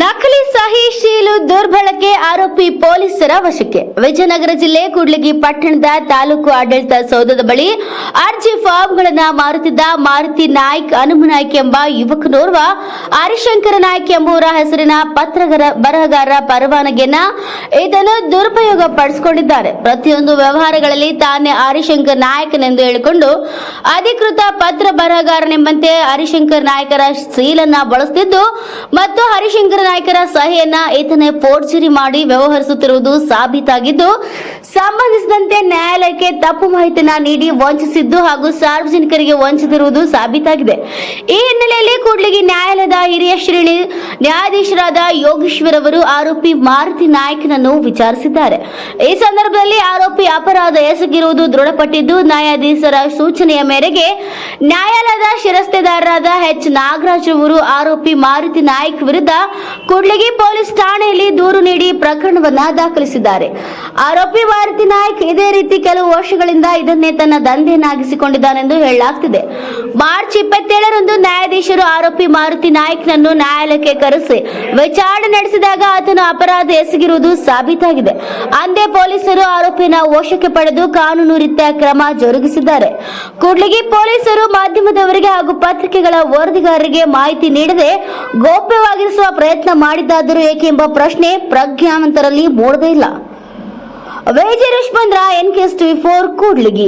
नखली सही ಶೀಲು ದುರ್ಬಳಕೆ ಆರೋಪಿ ಪೊಲೀಸರ ವಶಕ್ಕೆ. ವಿಜಯನಗರ ಜಿಲ್ಲೆ ಕೂಡ್ಲಿಗಿ ಪಟ್ಟಣದ ತಾಲೂಕು ಆಡಳಿತ ಸೌಧದ ಬಳಿ ಅರ್ಜಿ ಫಾರ್ಮ್ಗಳನ್ನು ಮಾರುತ್ತಿದ್ದ ಮಾರುತಿ ನಾಯ್ಕ್ ಹನುಮನಾಯ್ಕ್ ಎಂಬ ಯುವಕನೋರ್ವ ಹರಿಶಂಕರ ನಾಯ್ಕ್ ಎಂಬುವರ ಹೆಸರಿನ ಪತ್ರಗರ ಬರಹಗಾರರ ಪರವಾನಗಿಯನ್ನ ಇದನ್ನು ದುರುಪಯೋಗ ಪಡಿಸಿಕೊಂಡಿದ್ದಾರೆ. ಪ್ರತಿಯೊಂದು ವ್ಯವಹಾರಗಳಲ್ಲಿ ತಾನೇ ಹರಿಶಂಕರ್ ನಾಯಕನೆಂದು ಹೇಳಿಕೊಂಡು ಅಧಿಕೃತ ಪತ್ರ ಬರಹಗಾರನೆಂಬಂತೆ ಹರಿಶಂಕರ್ ನಾಯಕರ ಸೀಲನ್ನ ಬಳಸುತ್ತಿದ್ದು ಮತ್ತು ಹರಿಶಂಕರ ನಾಯಕರ ಸಹಿಯನ್ನ ಫೋರ್ಜರಿ ಮಾಡಿ ವ್ಯವಹರಿಸುತ್ತಿರುವುದು ಸಾಬೀತಾಗಿದ್ದು, ಸಂಬಂಧಿಸಿದಂತೆ ನ್ಯಾಯಾಲಯಕ್ಕೆ ತಪ್ಪು ಮಾಹಿತಿಯನ್ನ ನೀಡಿ ವಂಚಿಸಿದ್ದು ಹಾಗೂ ಸಾರ್ವಜನಿಕರಿಗೆ ವಂಚಿಸಿರುವುದು ಸಾಬೀತಾಗಿದೆ. ಈ ಹಿನ್ನೆಲೆಯಲ್ಲಿ ಕೂಡ್ಲಿಗಿ ನ್ಯಾಯಾಲಯದ ಹಿರಿಯ ಶ್ರೇಣಿ ನ್ಯಾಯಾಧೀಶರಾದ ಯೋಗೇಶ್ವರ್ ಅವರು ಆರೋಪಿ ಮಾರುತಿ ನಾಯಕನನ್ನು ವಿಚಾರಿಸಿದ್ದಾರೆ. ಈ ಸಂದರ್ಭದಲ್ಲಿ ಆರೋಪಿ ಅಪರಾಧ ಎಸಗಿರುವುದು ದೃಢಪಟ್ಟಿದ್ದು, ನ್ಯಾಯಾಧೀಶರ ಸೂಚನೆಯ ಮೇರೆಗೆ ನ್ಯಾಯಾಲಯದ ಶಿರಸ್ತೆದಾರರಾದ ಎಚ್ ನಾಗರಾಜ್ ಅವರು ಆರೋಪಿ ಮಾರುತಿ ನಾಯ್ಕ್ ವಿರುದ್ಧ ಕೂಡ್ಲಿಗಿ ಪೊಲೀಸ್ ಠಾಣೆಯಲ್ಲಿ ದೂರು ನೀಡಿ ಪ್ರಕರಣವನ್ನ ದಾಖಲಿಸಿದ್ದಾರೆ. ಆರೋಪಿ ಭಾರತಿ ನಾಯ್ಕ್ ಇದೇ ರೀತಿ ಕೆಲವು ವರ್ಷಗಳಿಂದ ಇದನ್ನೇ ತನ್ನ ದಂಧೆಯನ್ನಾಗಿಸಿಕೊಂಡಿದ್ದಾನೆಂದು ಹೇಳಲಾಗ್ತಿದೆ. ಮಾರ್ಚ್ ಇಪ್ಪತ್ತೇಳರಂದು ನ್ಯಾಯಾಧೀಶರು ಆರೋಪಿ ಮಾರುತಿ ನಾಯ್ಕ್ನನ್ನು ನ್ಯಾಯಾಲಯಕ್ಕೆ ಕರೆಸಿ ವಿಚಾರಣೆ ನಡೆಸಿದಾಗ ಆತನು ಅಪರಾಧ ಎಸಗಿರುವುದು ಸಾಬೀತಾಗಿದೆ. ಅಂದೇ ಪೊಲೀಸರು ಆರೋಪಿನ ವಶಕ್ಕೆ ಪಡೆದು ಕಾನೂನು ರೀತ್ಯ ಕ್ರಮ ಜರುಗಿಸಿದ್ದಾರೆ. ಕೂಡ್ಲಿಗಿ ಪೊಲೀಸರು ಮಾಧ್ಯಮದವರಿಗೆ ಹಾಗೂ ಪತ್ರಿಕೆಗಳ ವರದಿಗಾರರಿಗೆ ಮಾಹಿತಿ ನೀಡದೆ ಗೌಪ್ಯವಾಗಿರಿಸುವ ಪ್ರಯತ್ನ ಮಾಡಿದ್ದಾದರೂ ಏಕೆ ಎಂಬ ಪ್ರಶ್ನೆ ಪ್ರಜ್ಞಾವಂತರಲ್ಲಿ ಮೂಡದೇ ಇಲ್ಲ. ವೈದ್ಯ ರುಷ್ಮಂದ್ರ N K T four Kudligi.